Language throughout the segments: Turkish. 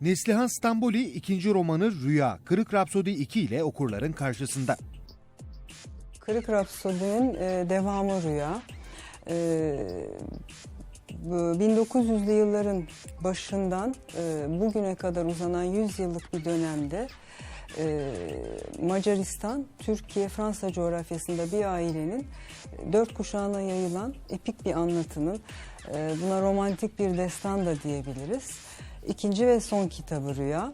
Neslihan Stamboli ikinci romanı Rüya, Kırık Rapsodi 2 ile okurların karşısında. Kırık Rapsodi'nin e, devamı Rüya. E, bu 1900'lü yılların başından e, bugüne kadar uzanan 100 yıllık bir dönemde e, Macaristan, Türkiye, Fransa coğrafyasında bir ailenin dört kuşağına yayılan epik bir anlatının, buna romantik bir destan da diyebiliriz. İkinci ve son kitabı Rüya.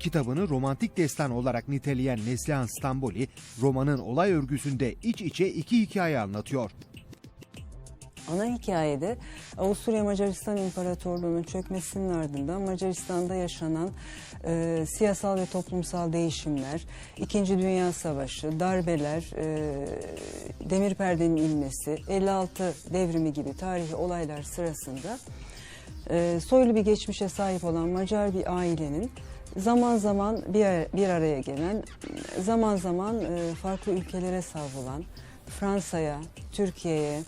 Kitabını romantik destan olarak niteleyen Neslihan Stamboli, romanın olay örgüsünde iç içe iki hikaye anlatıyor. Ana hikayede Avusturya Macaristan İmparatorluğu'nun çökmesinin ardından Macaristan'da yaşanan e, siyasal ve toplumsal değişimler, İkinci Dünya Savaşı, darbeler, e, demir perdenin inmesi, 56 devrimi gibi tarihi olaylar sırasında e, soylu bir geçmişe sahip olan Macar bir ailenin zaman zaman bir, bir araya gelen, zaman zaman e, farklı ülkelere savrulan, Fransa'ya, Türkiye'ye,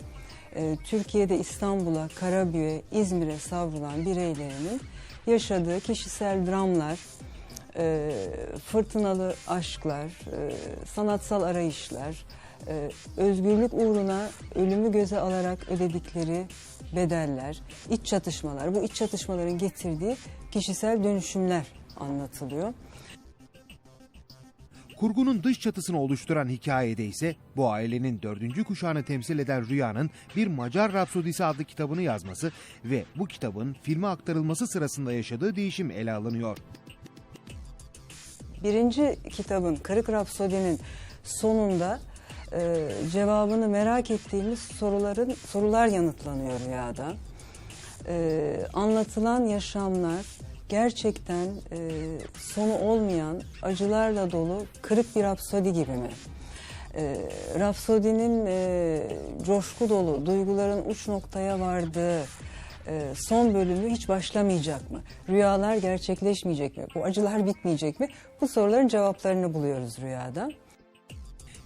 e, Türkiye'de İstanbul'a, Karabük'e, İzmir'e savrulan bireylerinin yaşadığı kişisel dramlar, e, fırtınalı aşklar, e, sanatsal arayışlar, e, özgürlük uğruna ölümü göze alarak ödedikleri bedeller, iç çatışmalar, bu iç çatışmaların getirdiği kişisel dönüşümler anlatılıyor. Kurgunun dış çatısını oluşturan hikayede ise bu ailenin dördüncü kuşağını temsil eden Rüya'nın bir Macar Rapsodisi adlı kitabını yazması ve bu kitabın filme aktarılması sırasında yaşadığı değişim ele alınıyor. Birinci kitabın Kırık Rapsodi'nin sonunda e, cevabını merak ettiğimiz soruların sorular yanıtlanıyor rüyada. E, anlatılan yaşamlar gerçekten e, sonu olmayan acılarla dolu kırık bir rapsodi gibi mi? E, Rapsodi'nin e, coşku dolu duyguların uç noktaya vardığı e, son bölümü hiç başlamayacak mı? Rüyalar gerçekleşmeyecek mi? Bu acılar bitmeyecek mi? Bu soruların cevaplarını buluyoruz rüyada.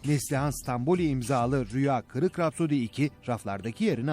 Neslihan Stamboli imzalı Rüya Kırık Rapsodi 2 raflardaki yerini